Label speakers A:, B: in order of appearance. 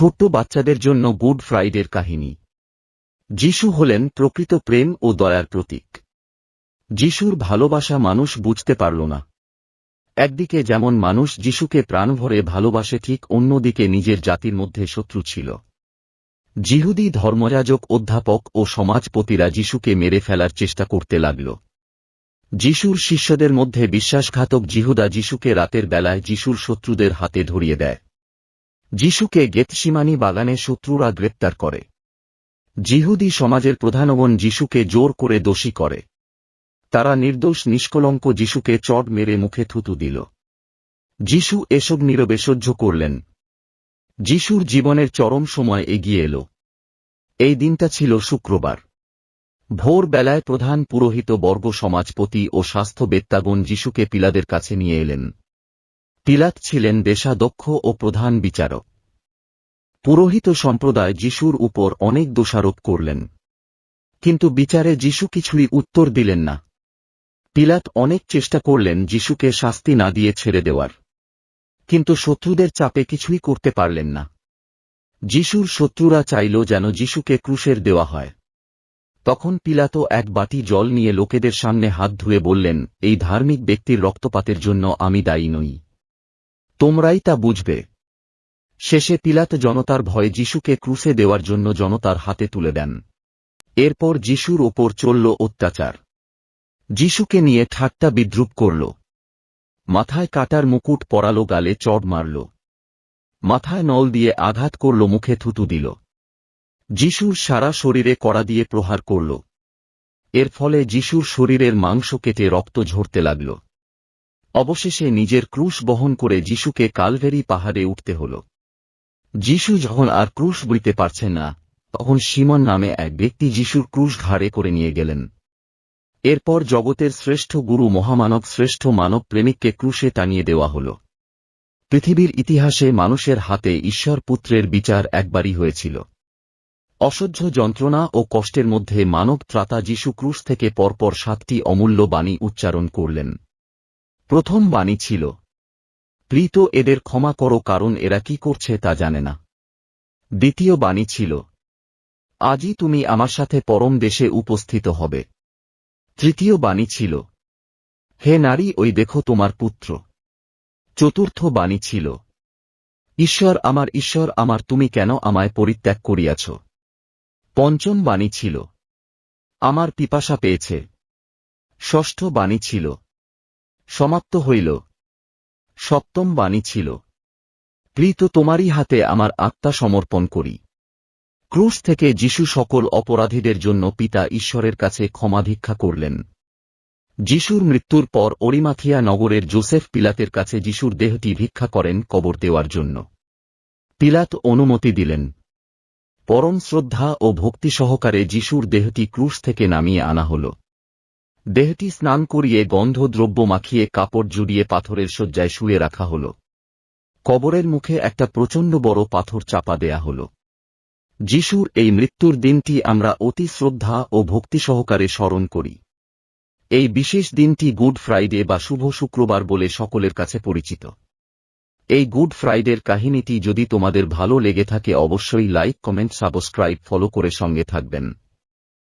A: ছোট্ট বাচ্চাদের জন্য গুড ফ্রাইডের কাহিনী। যিশু হলেন প্রকৃত প্রেম ও দয়ার প্রতীক। যিশুর ভালোবাসা মানুষ বুঝতে পারল না। একদিকে যেমন মানুষ যিশুকে প্রাণভরে ভালোবাসে, ঠিক অন্যদিকে নিজের জাতির মধ্যে শত্রু ছিল। জিহুদি ধর্মযাজক, অধ্যাপক ও সমাজপতিরা যিশুকে মেরে ফেলার চেষ্টা করতে লাগল। যিশুর শিষ্যদের মধ্যে বিশ্বাসঘাতক জিহুদা যিশুকে রাতের বেলায় যিশুর শত্রুদের হাতে ধরিয়ে দেয়। যিশুকে গেতসীমানি বাগানে শত্রুরা গ্রেপ্তার করে। জিহুদি সমাজের প্রধানগণ যিশুকে জোর করে দোষী করে। তারা নির্দোষ নিষ্কলঙ্ক যিশুকে চট মেরে মুখে থুতু দিল। যিশু এসব নীরবে সহ্য করলেন। যিশুর জীবনের চরম সময় এগিয়ে এল। এই দিনটা ছিল শুক্রবার। ভোর বেলায় প্রধান পুরোহিত বর্গ সমাজপতি ও স্বাস্থ্যবেত্তাগণ যিশুকে পিলাদের কাছে নিয়ে এলেন। পিলাত ছিলেন দেশাদক্ষ ও প্রধান বিচারক। পুরোহিত সম্প্রদায় যিশুর উপর অনেক দোষারোপ করলেন। কিন্তু বিচারে যিশু কিছুই উত্তর দিলেন না। পিলাত অনেক চেষ্টা করলেন যিশুকে শাস্তি না দিয়ে ছেড়ে দেওয়ার। কিন্তু শত্রুদের চাপে কিছুই করতে পারলেন না। যিশুর শত্রুরা চাইল যেন যিশুকে ক্রুশের দেওয়া হয়। তখন পিলাতো এক বাটি জল নিয়ে লোকেদের সামনে হাত ধুয়ে বললেন, এই ধার্মিক ব্যক্তির রক্তপাতের জন্য আমি দায়ী নই। তোমরাই তা বুঝবে। শেষে পিলাত জনতার ভয়ে যিশুকে ক্রুশে দেওয়ার জন্য জনতার হাতে তুলে দেন। এরপর যিশুর ওপর চলল অত্যাচার। যিশুকে নিয়ে ঠাট্টা বিদ্রুপ করল। মাথায় কাটার মুকুট পরালো, গালে চড় মারল। মাথায় নল দিয়ে আঘাত করল, মুখে থুতু দিল। যিশুর সারা শরীরে কড়া দিয়ে প্রহার করল। এর ফলে যিশুর শরীরের মাংস কেটে রক্ত ঝরতে লাগল। অবশেষে নিজের ক্রুশ বহন করে যিশুকে কালভেরি পাহাড়ে উঠতে হল। যিশু যখন আর ক্রুশ বইতে পারছে না, তখন সিমন নামে এক ব্যক্তি যিশুর ক্রুশ ঘাড়ে করে নিয়ে গেলেন। এরপর জগতের শ্রেষ্ঠ গুরু মহামানব শ্রেষ্ঠ মানব প্রেমিককে ক্রুশে টানিয়ে দেওয়া হল। পৃথিবীর ইতিহাসে মানুষের হাতে ঈশ্বর পুত্রের বিচার একবারই হয়েছিল। অসহ্য যন্ত্রণা ও কষ্টের মধ্যে মানব ত্রাতা যিশু ক্রুশ থেকে পরপর সাতটি অমূল্য বাণী উচ্চারণ করলেন। প্রথম বাণী ছিল। প্রীত এদের ক্ষমা করো কারণ এরা কি করছে তা জানে না। দ্বিতীয় বাণী ছিল, আজই তুমি আমার সাথে পরম দেশে উপস্থিত হবে। তৃতীয় বাণী ছিল, হে নারী, ওই দেখো তোমার পুত্র। চতুর্থ বাণী ছিল, ঈশ্বর আমার ঈশ্বর আমার, তুমি কেন আমায় পরিত্যাগ করিয়াছ? পঞ্চম বাণী ছিল, আমার পিপাসা পেয়েছে। ষষ্ঠ বাণী ছিল সমাপ্ত হইল। সপ্তম বাণী ছিল, প্রীত তোমারই হাতে আমার আত্মা সমর্পণ করি। ক্রুশ থেকে যিশু সকল অপরাধীদের জন্য পিতা ঈশ্বরের কাছে ক্ষমা ভিক্ষা করলেন। যিশুর মৃত্যুর পর অরিমাথিয়া নগরের জোসেফ পিলাতের কাছে যিশুর দেহটি ভিক্ষা করেন কবর দেওয়ার জন্য। পিলাত অনুমতি দিলেন। পরম শ্রদ্ধা ও ভক্তি সহকারে যিশুর দেহটি ক্রুশ থেকে নামিয়ে আনা হল। দেহটি স্নান করিয়ে গন্ধ দ্রব্য মাখিয়ে কাপড় জুড়িয়ে পাথরের শয্যায় শুয়ে রাখা হল। কবরের মুখে একটা প্রচণ্ড বড় পাথর চাপা দেয়া হল। যিশুর এই মৃত্যুর দিনটি আমরা অতি শ্রদ্ধা ও ভক্তি সহকারে স্মরণ করি। এই বিশেষ দিনটি গুড ফ্রাইডে বা শুভ শুক্রবার বলে সকলের কাছে পরিচিত। এই গুড ফ্রাইডের কাহিনীটি যদি তোমাদের ভালো লেগে থাকে অবশ্যই লাইক, কমেন্ট, সাবস্ক্রাইব, ফলো করে সঙ্গে থাকবেন।